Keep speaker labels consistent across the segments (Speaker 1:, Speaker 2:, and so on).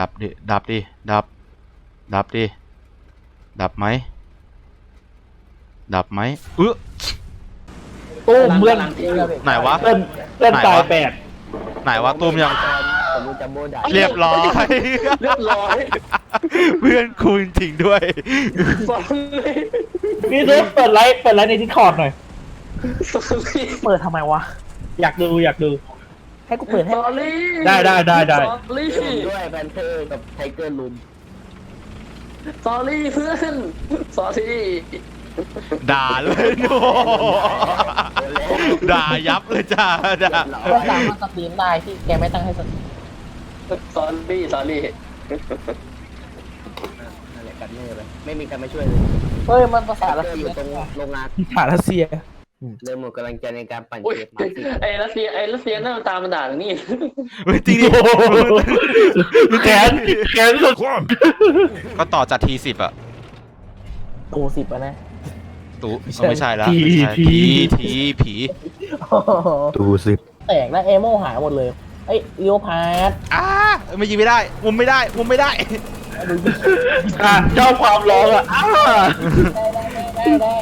Speaker 1: ดับดิ ดับดิ ดับ ดับดิ ดับไหม ดับไหมเออ
Speaker 2: ตู้มเพื่อน
Speaker 1: ไหนวะ
Speaker 2: เพื่อนเพื่อน
Speaker 1: ไหนวะ
Speaker 2: ตายแปด
Speaker 1: ไหนวะตูมยัง
Speaker 3: ผมรู้จัมโบ้ได้
Speaker 1: เรียบร้อย
Speaker 4: เรียบร้อย
Speaker 1: เพื่อนคุณจริงด้วย
Speaker 4: สอนเลย
Speaker 2: พี่ซุปเปิดไลฟ์เปิดไลฟ์ในดิสคอร์ดหน่อย
Speaker 4: สอนเลย
Speaker 5: เปิดทำไมวะ
Speaker 2: อยากดูอยากดู
Speaker 5: ให้กูเปิดให้
Speaker 4: สอนเลย
Speaker 2: ได้ได้ได้ได้
Speaker 4: สอนเลย
Speaker 3: ผมด้วยแพนเทอร์กับไทเกอร์ลุม
Speaker 4: สอนเลยเพื่อนสอนเลย
Speaker 1: ด่าเลยโนด่ายับเลยจ้าด่า
Speaker 5: ก็สามารถสตรีมได้ที่แกไม่ตั้งให้สตรีม
Speaker 4: สอนเลยสอนเลย
Speaker 3: นั่นแหละกันเนอร์ไปไม่มีใครมาช่วยเลย
Speaker 5: เฮ้ยมันภา
Speaker 3: ไท
Speaker 5: ษา
Speaker 3: เก
Speaker 5: ละ
Speaker 3: อร์อยู่ตรงโรงงาน
Speaker 2: ฐานรัสเซีย
Speaker 3: เลยหมดกำลังใจในการปั่น
Speaker 4: อุ้ย
Speaker 3: เกมมาสิ
Speaker 4: ไอ้รัสเซียไอ้รัสเซียนั่นมันตามมันด่านี่
Speaker 1: เฮ้ยจริงดิ
Speaker 2: แขนแขนสุด
Speaker 1: ก็ต่อจากทีสิบอะ
Speaker 5: ตูสิบอะนะ
Speaker 1: ตูไม่ใช่แล้วไม่ใช่ทีทีผี
Speaker 6: ดูสิ
Speaker 5: แตกแล้วเอโมหายหมดเลยไอ้เลียวพาร์ด
Speaker 1: อ้าไม่ยิงไม่ได้มุมไม่ได้มุมไม่ได้
Speaker 2: อะเจ้าความร้องอะอ้า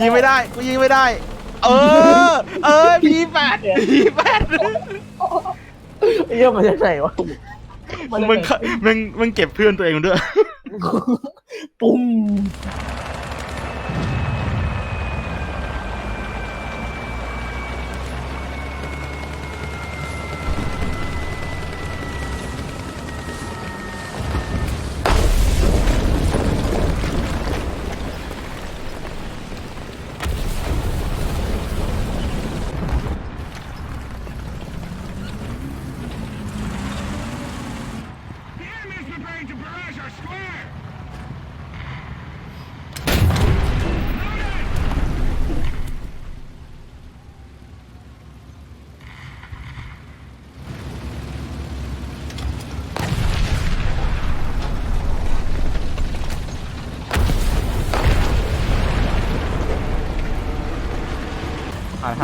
Speaker 1: ยิงไม่ได้กูยิงไม่ได้ เออ เออพีแปดพีแปด
Speaker 5: ไอ้เหี้ยมันจะไหนวะ
Speaker 1: มันมันมันมันเก็บเพื่อนตัวเองด้วย
Speaker 5: ปุ้ม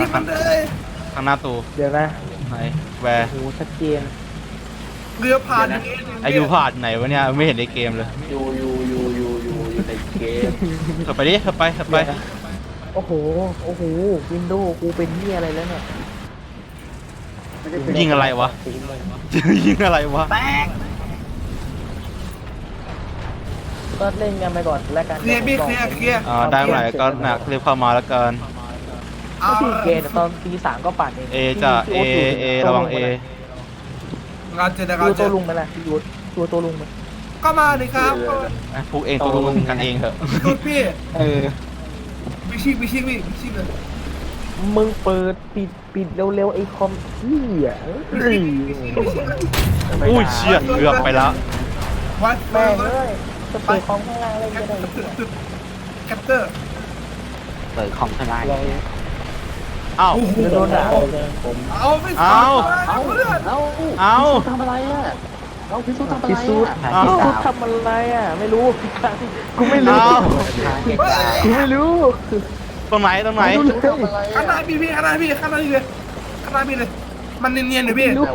Speaker 1: ข้างข้างข้างหน้าตู
Speaker 5: เดี๋ยวนะ
Speaker 1: ไหนแวร์
Speaker 5: โหชัดเจน
Speaker 2: เรือผ่าน
Speaker 1: ไอยูผ่านไหนวะเนี่ยไม่เห็นในเกมเลย
Speaker 4: อยู่อยู่อยู่อยู่อยู่อยู่ในเกม
Speaker 1: เถอะไปดิเถอะไปเถอะไป
Speaker 5: โอ้โหโอ้โหวินโดว์กูเป็นเหี้ยอะไรแล้วเนี่ย
Speaker 1: ยิงอะไรวะ ยิงอะไรวะ
Speaker 5: ก็เล่นกันไปก่อนแล้วกัน
Speaker 2: เคลียร์พี่เคลียร์เคลียร์
Speaker 1: อ่าได้เมื่อไหร่ก็หนักรีบเข้ามาแล้วกัน
Speaker 5: ก็ที่เกณฑ์ตอนตีสามก็ปั่นเอง
Speaker 1: เอจะเอเอระวังเอ
Speaker 2: งานเจอ
Speaker 5: ดู
Speaker 2: กันเจ
Speaker 5: ตัว
Speaker 2: อ
Speaker 5: ลุงไปละพี่ยูดูตัวลุงไป
Speaker 2: ก็มาเลยครับ
Speaker 1: พวกเองตัวลุงกันเองเถอะ
Speaker 2: สุดพี่
Speaker 5: เออ
Speaker 2: วิชิวิชิวิวิชิเลย
Speaker 5: มึงเปิดปิดปิดเร็วๆไอ้คอมเหี้ยเอ้ย
Speaker 1: อุ้ยเชี่ยเกือบไปแล้ว
Speaker 2: วัด
Speaker 5: แม่
Speaker 2: แม่
Speaker 5: งเลยจะเปิดคอมข้างล่างเล่นก็ได้
Speaker 2: แคปเตอร์
Speaker 3: เปิดคอมข้างล่าง
Speaker 5: ล อง
Speaker 1: อ้าว
Speaker 2: โอ้โห
Speaker 5: จะโดนด่าเลย
Speaker 2: เอาไม่
Speaker 1: เอา
Speaker 2: เอาเลือด
Speaker 4: เอ้า
Speaker 1: เอา
Speaker 4: ทำอะไรอะเอ้าพิสูจน์ทำอะไร
Speaker 5: พิสูจน์
Speaker 4: อะ
Speaker 1: เอา
Speaker 5: พิสูจน์ทำอะไรอะ ไม่รู้กูไม่รู้
Speaker 1: เอา
Speaker 5: กูไม่รู้
Speaker 1: ตรงไหนตรงไหน
Speaker 5: ไม่รู้เลย
Speaker 4: ทำอะไร
Speaker 2: ข้างหน้า
Speaker 4: อะ
Speaker 2: พี่พี่ข้างหน้าพี่ข้างหน้าพี่เลยข้างหน้าพี่เลยมันเนียนๆเลยพี่
Speaker 5: รู้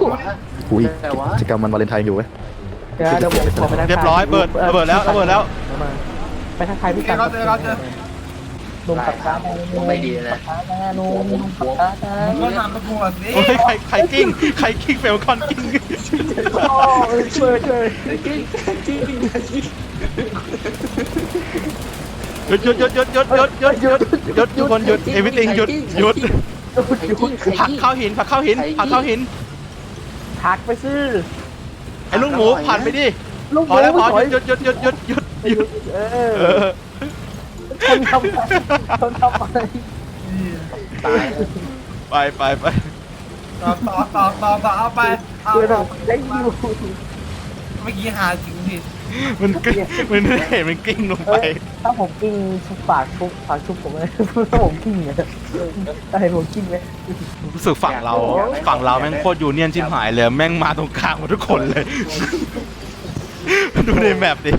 Speaker 6: อุ้ย
Speaker 4: แต่ว่า
Speaker 6: กิจกรรมมันวาเลนไทน์อยู่เว้ย
Speaker 5: เดี๋ยวเดี๋ยวผมขอไปทักทาย
Speaker 1: เรียบร้อยเบิดระเบิดแล้วระเบิดแล้ว
Speaker 5: มาไปทักทายพี่กัน
Speaker 2: เราเจอเราเจอ
Speaker 5: หนุ่มกับการนุ่ม
Speaker 4: ไม่ดีนะ
Speaker 5: กับการนุ่มนุ่มกับการ
Speaker 2: ผมก็นำตะโกนสิ
Speaker 1: โอ้ยใครใครกิ้งใครกิ้งเฟลคอนกิ้ง
Speaker 5: โอ้ยช่วยช่วย
Speaker 1: หยุดหยุดหยุดหยุดหยุดหยุดหยุดหยุดหยุดทุกคนหยุดเอวิติงหยุดหยุดผลักเข้าหินผลักเข้าหินผลักเข้าหิน
Speaker 5: ทักไปซื้อ
Speaker 1: ไอ้ลูกหมูผ่านไปดิ
Speaker 5: ลูก
Speaker 1: พอแล้วพอ
Speaker 5: ถอย
Speaker 1: หยุดหยุดหยุดหยุดหยุดหยุด
Speaker 5: เอ
Speaker 1: เอ
Speaker 5: อ
Speaker 1: อ
Speaker 5: คนทำคนทำอะไร
Speaker 1: ไปไปไป
Speaker 2: ต่อต่อต่อต่อต่อเอาไปเอา
Speaker 5: คือเราได้อยู่
Speaker 2: เมื่อกี้หาจริงพี่
Speaker 1: มันกิ้งมันไม่เห็นมันกิ้งลงไป
Speaker 5: อถ้าผมกิ้งฝากชุบฝากชุบผมเลยถ้าผมกิ้งเนี่ยถ้าเห็นผมกิ้งไหม
Speaker 1: รู้สึกฝั่งเรา ฝั่งเราแม่งโคตรยูเนียนชิบหายเลย แม่งมาตรงกลางหมดทุกคนเลย ดูในแมปดิ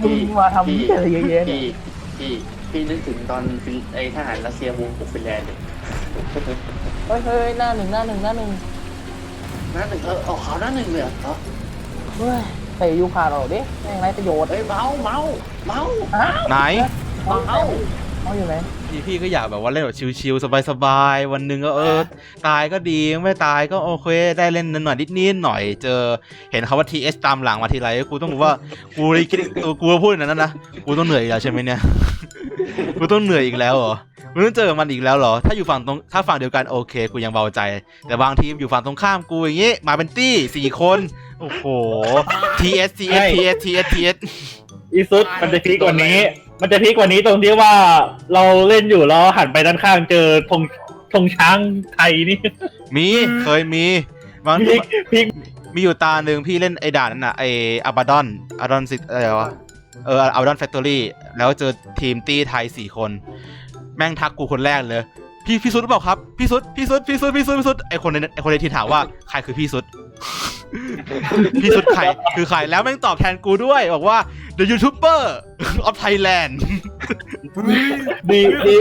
Speaker 5: มึงมาทำเหี้ยอะไรเยอะแยะเนี่ย
Speaker 4: พี่ พี่พี่นึกถึงตอนฟินไอทหารรัสเซียบุกฟินแลนด์เลย
Speaker 5: เฮ้ยเฮ้ยหน้าหนึ่งหน้าหนึ่งหน้าหนึ่ง
Speaker 4: หน้าหนึ่งเออออกขาวหน้าหนึ่งเลยเหรอ
Speaker 5: เฮ้ยเตะยูคาเราดิแม่งไรประโยชน์
Speaker 4: เฮ้ยเมาเมาเมา
Speaker 5: อ้าว
Speaker 1: ไหน
Speaker 4: เมา
Speaker 5: เอาอยู่ไหน
Speaker 1: พี่พี่ก็อยากแบบว่าเล่นแบบชิลๆสบายๆวันหนึ่งก็เออ ตายก็ดีไม่ตายก็โอเคได้เล่นนิดหน่อยนิดนิดหน่อยเจอเห็นเขาว่า TS ตามหลังมาทีไรกูต้องรู้ว่ากูเลยคิดตัวกูพูดอย่างนั้นนะกูต้องเหนื่อยอีกแล้วใช่ไหมเนี่ยกูต้องเหนื่อยอีกแล้วเหรอกูต้องเจอกับมันอีกแล้วเหรอ ถ้าอยู่ฝั่งตรงถ้าฝั่งเดียวกันโอเคกูยังเบาใจ แต่บางทีมอยู่ฝั่งตรงข้ามกูอย่างงี้มาเป็นตี้สี่คนโอ้โห TS TS TS TS TS
Speaker 7: อีซุดมันจะพีกกว่านี้ มันจะพีกกว่านี้ตรงที่ว่าเราเล่นอยู่แล้วหันไปด้านข้างเจอธงธงช้างไทยนี่
Speaker 1: มีเคยมีบาง
Speaker 7: พีกพีก
Speaker 1: มีอยู่ตาหนึ่งพี่เล่นไอ้ด่านนั้นน่ะไอ้อาบาดอนอาดอนซิอะไรวะเอออาบาดอนแฟคทอรี่แล้วเจอทีมตี้ไทยสี่คน แม่งทักกูคนแรกเลย พี่พี่สุดหรือเปล่าครับ พี่สุดพี่สุดพี่สุดพี่สุดพี่สุดไอคนในไอคนในทีมถามว่าใครคือพี่สุด พี่สุดใครคือใครแล้วแม่งตอบแทนกูด้วย บอกว่า the YouTuber of Thailand
Speaker 7: ดีดีดี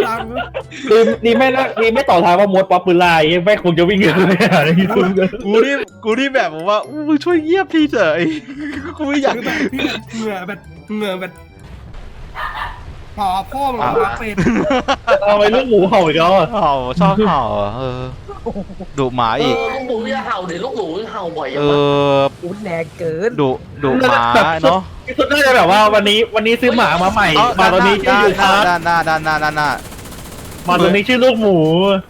Speaker 7: ดีไม่ละดีไม่ต่อทางว่ามดป๊อปปูล่าไอ้แม่งคงจะวิ่งเงินไปหาในยูทูบกัน
Speaker 1: กูนี่กูนี่แบบบอกว่าอู้ช่วยเงียบทีเถอะไอ้กูไม่อยาก
Speaker 2: คือแบบพี่แบบเหงื่อแบบเหงื่อแบบพอพ่อมันรักเป็น
Speaker 7: เอาไปเรื่องหมูเห่าอีกแล้วอะ
Speaker 1: เห่าชอบเห่าอะเออดุหมา
Speaker 4: เอ
Speaker 1: อีก
Speaker 4: อลูกหมูอย่าเห่าเดี๋ยวลูกหมูเห่าบ่อย
Speaker 1: เอ
Speaker 4: อย่างวะ
Speaker 1: อ
Speaker 5: อุ้นแรงเกิน
Speaker 1: ดุดุหมาเนาะ
Speaker 7: อีซุดน่าจะแบบว่าวันนี้วันนี้ซื้อหมามาใหม่มาตอนนี้ชื่อ
Speaker 1: ด้าน
Speaker 7: ยู
Speaker 1: หน้า
Speaker 7: คาร์
Speaker 1: ด้านหน้าด้านหน้าด้านหน้า
Speaker 7: มาตอนนี้ชื่อลูกหมู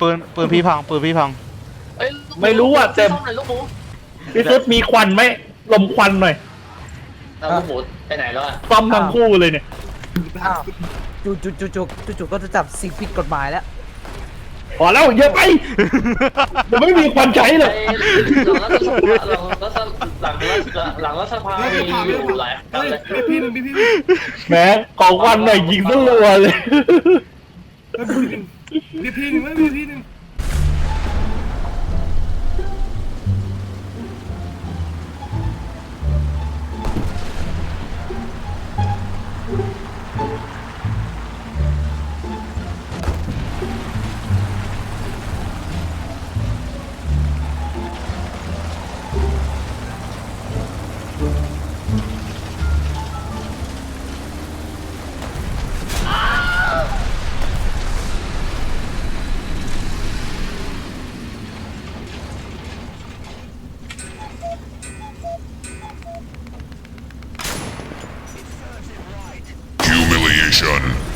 Speaker 1: ปืนปืนพี่พังปืนพี่พัง
Speaker 4: เอ้ยลูกห
Speaker 7: ไม่รู้อะแต่
Speaker 4: ซ่อมหน่อยลูกหมู
Speaker 7: อีซุดมีควันไหมลมควันหน่อย
Speaker 4: เอาลูกหมูไปไหนแล้วอะ
Speaker 7: ซ่อมทั้งคู่เลยเนี่ย
Speaker 5: อ้าวจุจุจุจุจุจุก็จะจับสิ่งผิดกฎหมายแล้ว
Speaker 7: พอแล้วเยอะไปเดี๋ยวไม่มีควันใช้เลย
Speaker 4: ไอ้หลังรัฐสภาหลังรัฐหลังรัฐสภามีอยู่หลายอั
Speaker 2: เฮ้
Speaker 4: น
Speaker 2: ย
Speaker 4: เลย
Speaker 2: พี่หนึ่งพี่พี่
Speaker 7: แหมขอควันหน่อยยิงตั้งรัวเลย
Speaker 2: พี่พี่หนึ่งพี่พี่หนึ่ง
Speaker 1: Thank you. เ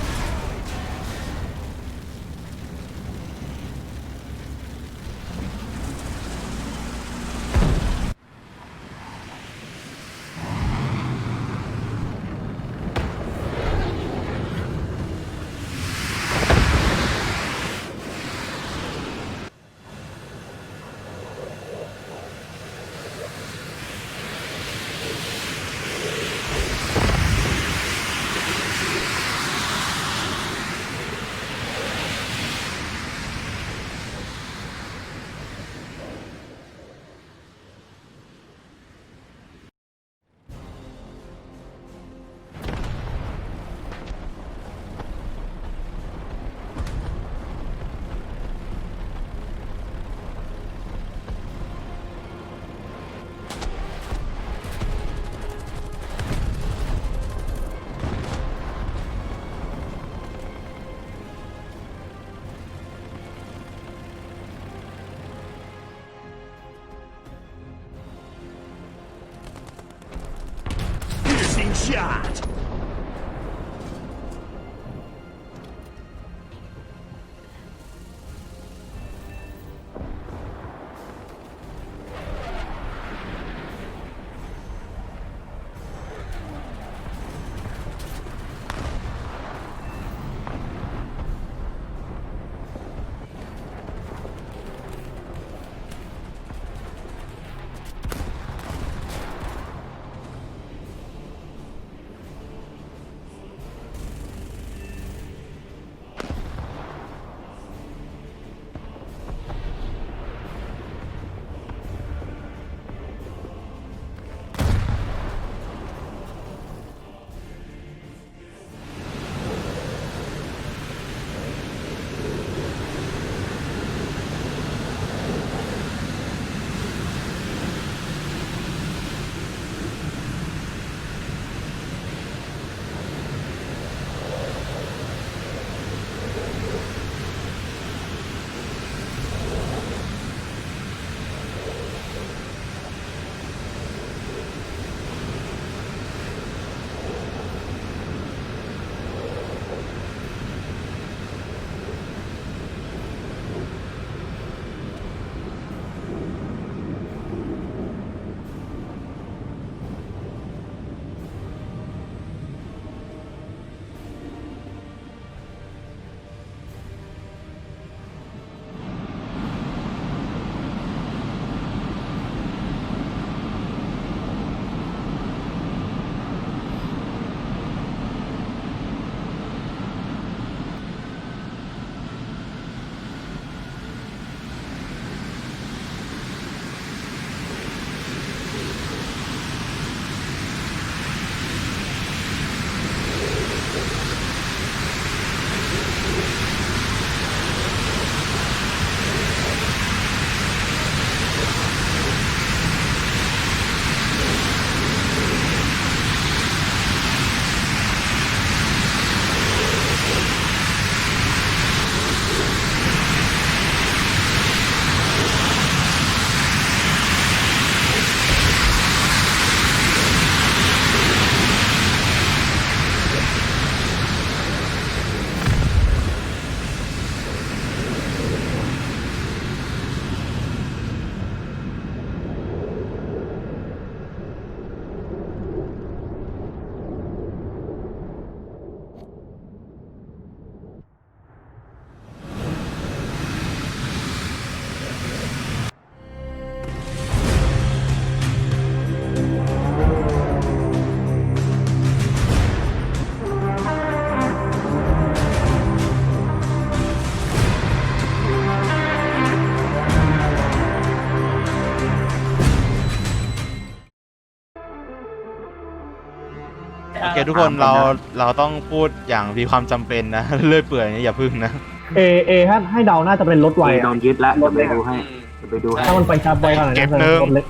Speaker 1: เคทุกคนเราเราต้องพูดอย่างมีความจำเป็นนะ เลื่อยเปื่อยเนี่ยอย่าพึ่งนะ
Speaker 7: เอเอให้ให้เดาน่าจะเป็นรถไว
Speaker 3: โด
Speaker 7: อะ
Speaker 3: นยึดแล้วจะไปดูให้จะไปดูให้
Speaker 7: ถ้ามันไปชาร์จไวขนาดนั้นจะเป็นรถเล็ก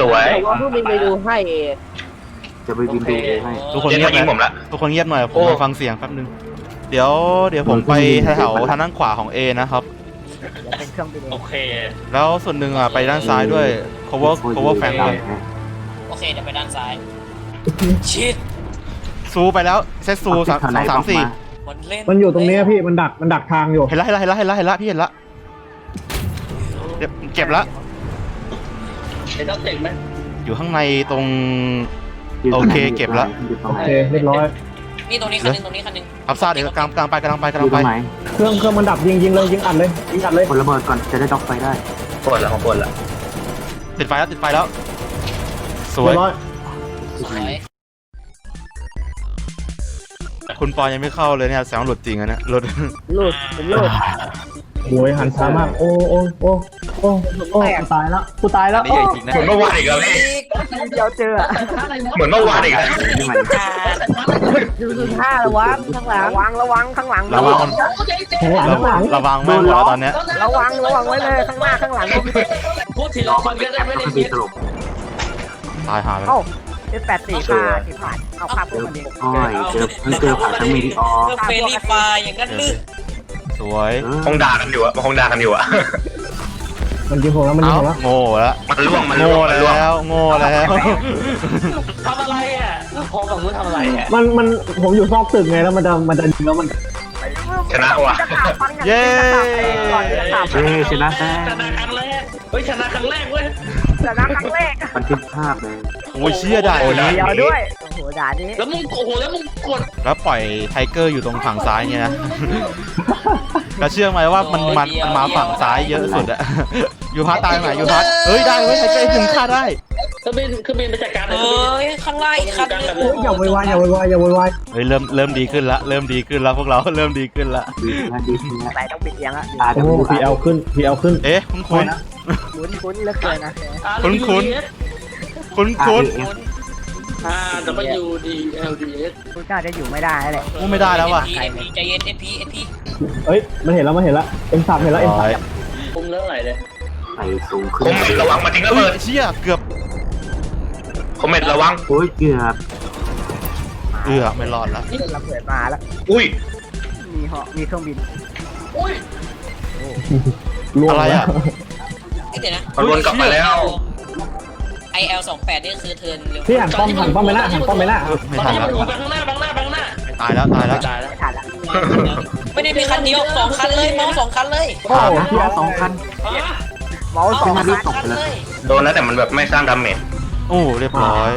Speaker 4: สวย
Speaker 3: ว่าผู้บินไปดูให้เอจะไปบินดูให้
Speaker 1: ทุกคนเงียบผมละทุกคนเงียบหน่อยผมมาฟังเสียงแป๊บนึงเดี๋ยวเดี๋ยวผมไปแถวทางด้านขวาของ A นะครับ
Speaker 5: เดี๋ยวเป็นเครื่องบินเอ
Speaker 4: โองเค
Speaker 1: แล้วส่วนหนึ่งอะไปด้านซ้ายด้วย cover cover flank ด้วย
Speaker 8: โอเค เดี๋ยวไปด้านซ้าย ชิด
Speaker 1: ซูไปแล้วเซตซูสามสองสามสี่
Speaker 8: มันเล่น
Speaker 7: มันอยู่ตรงนี้พี่มันดักมันดักทางอยู่
Speaker 1: เห็นละเห็นละเห็นละเห็นละเห็นละพี่เห็นละเดี๋ยวเก็บละ
Speaker 4: เห็นต้องเจ๋งไหม
Speaker 1: อยู่ข้างในตรง โอเคเก็บละ
Speaker 7: โอเคเรียบร้อย
Speaker 8: นี่ตรงนี้คันหนึงตรงนี้คันหนึง
Speaker 1: อัพซ่าเดี๋ยวกำลังกำลังไปกำลังไปกำลังไป
Speaker 7: เครื่องเครื่องมันดับยิงยิงเลยยิงอัดเลยยิงอัดเลย
Speaker 3: คนระเบิดก่อนจะได้ด็อกไฟได้
Speaker 4: ปวดแล้วของปวดแล้ว
Speaker 1: ติดไฟแล้วติดไฟแล้ว สว
Speaker 7: เรี
Speaker 1: ย
Speaker 7: ย บร้อย
Speaker 8: สวย
Speaker 1: คุณปอยังไม่เข้าเลยเนี่ยแสงหลุดจริงอะเนี่ยหลุด
Speaker 5: ลูดเป็นลูด
Speaker 7: โอ้ยหันช้ามาก โอ้โอ้โอ้โอ้โอ้กูตายแล้วกูตายแล้ว
Speaker 1: นี่ใหญ่จริงนะ
Speaker 4: เหมือนเมื่อวานอีกแล้วพี่
Speaker 5: เดี๋ยวเจออะ
Speaker 4: เหมือนเมื่อวานอีกแล้ว
Speaker 5: ดูดูท่าระวังข้างหลังระวังระวังข้างหลัง
Speaker 1: ระวัง
Speaker 7: โอ้โห
Speaker 1: ระ
Speaker 7: ข้างหลัง
Speaker 1: ระวังแม่งหมดแล้วตอนเนี้ย
Speaker 5: ระวังระวังไว้เลยข้างหน้าข้างหลัง
Speaker 4: พูดทีละคนก็ได้ไม่ได้คิด
Speaker 1: ตายหาไป
Speaker 5: เอ้า เจ็ดแปดสี่ค่าที่ผ่านเอาภาพพวกมันเอง
Speaker 3: โอ้ยเจอเพิ่งเจอผ่านทั้งมีดีออ
Speaker 8: เพื่อเฟรนลี่ไฟร์อย่างนั้นลึก
Speaker 1: สวย
Speaker 4: คงด่ากันอยู่อะคงด่ากันอยู่อะ
Speaker 7: มันยิงผมแล้วมันยิง
Speaker 1: เอ้า
Speaker 7: ผมแล้ว
Speaker 1: โง่แล้ว
Speaker 4: มันล่วงมันล่
Speaker 1: โง่
Speaker 4: วงมันล่วง
Speaker 1: แล้วโง่แล้ว
Speaker 4: ทำอะไรอะพอฝั่งนู้นทำอะไรอะ
Speaker 7: มันมันผมอยู่ซอกตึกไงแล้วมันจะมันจะยิงแล้วมัน
Speaker 4: ชนะว่ะ
Speaker 5: จะข่าวฟังอย่าง
Speaker 1: เย้
Speaker 5: นี้จะข่าวเองก่อนจะข่าว
Speaker 3: เฮ้ชนะแท้
Speaker 4: ชนะครั้งแรกเฮ้ยชนะครั้งแรกเว้ย
Speaker 5: จะนะครั้งแรก
Speaker 3: บันทึกภาพเลย
Speaker 1: โอ้ยเชี่ยด่าอย่างนี้
Speaker 5: เดี๋ยวด้วยโอ้โหด่านี้
Speaker 4: แล้วมึงโอ้โหแล้วมึงกด
Speaker 1: แล้วปล่อยไทเกอร์อยู่ตรงฝั่งซ้ายเนี่ยนะ แล้วเชื่อไหมว่ามันมันมันมาฝั่งซ้ายเยอะสุดอะยูพัทตายไหนยูพัทเอ้ยได้เว้ยไทเกอร์ถึงฆ่าได้
Speaker 4: เครื่องบินเครื่องบินไปจัดการเล
Speaker 8: เอ้ยข้างล่างอีกคันหนึง
Speaker 7: เฮ้ยอย่าโวยวายอย่าโวยวายอย่าโวยวาย
Speaker 1: เฮ้ยเริ่มเริ่มดีขึ้นละเริ่มดีขึ้นแล้วพวกเราเริ่มดีขึ้นละ
Speaker 3: ดีนะดีนะ
Speaker 5: ใส่ต้องปิดเสียงอะ
Speaker 3: อา
Speaker 7: โอ้โหพีเอลขึ้นพีเอลขึ้น
Speaker 1: เอ๊ะคุ้นคุ้น
Speaker 5: คุ้นคุ้นเหลือเกินนะ
Speaker 1: คุ้น คุ้นคุ้นคุ้น
Speaker 4: อ่า W D L D S
Speaker 5: คุณน่าจะอยู่ไม่ได้แล้วแหละ
Speaker 1: กูไม่ได้แล้วว่ะ
Speaker 8: เอ็มพีใจเย็นเอ็มพีเอ็มพี
Speaker 7: เอ้ยมันเห็นแล้วมันเห็นแล้วเอ็มสามเห็นแล้วเอ็มสาม
Speaker 4: คุมเรื่องไหนเลย
Speaker 3: ไปสูงขึ้น
Speaker 4: คอมเมนต์ระวังมาทิ้งระ
Speaker 1: เฮ้
Speaker 4: เบิ
Speaker 1: ย
Speaker 4: ด
Speaker 1: เชี่ยเกือบ
Speaker 4: ค อมเมนต์ระวัง
Speaker 3: โอ้ยเกือบ
Speaker 1: เอือไม่รอดละ
Speaker 5: เราเกิดมาแล้ว
Speaker 4: อุ้ย
Speaker 5: มีเหาะมีเครื่องบิน
Speaker 4: อุ้ย
Speaker 7: ล่วง
Speaker 1: อะไร
Speaker 7: แล้ว
Speaker 1: อะ
Speaker 8: เอ้ยเดี๋ยวนะ
Speaker 4: มันวนกลับมาแล้ว
Speaker 8: ไอเอลสองแปดนี่คือเทิร์นเร็ว
Speaker 7: พี่หันป้อมหันป้อมไปหน้าหันป้อมไปหน้า
Speaker 1: ไม่ทันละ
Speaker 4: บังข้างหน้าบังหน้าบังหน้า
Speaker 1: ตายแล้วตายแล้ว
Speaker 4: ตายแล้ว
Speaker 5: ไม่ทันละ
Speaker 8: ไม่ได้มีคันเดียวสองคันเลยเมาส์สองคันเลย
Speaker 7: โอ้โห
Speaker 3: พี่เอาสองคัน
Speaker 5: เมาส์สอง
Speaker 8: สอง
Speaker 5: คัน
Speaker 8: คันเลย
Speaker 4: โดนแล้วแต่มันแบบไม่สร้างดาเมจ
Speaker 1: โอ้เรียบร้อย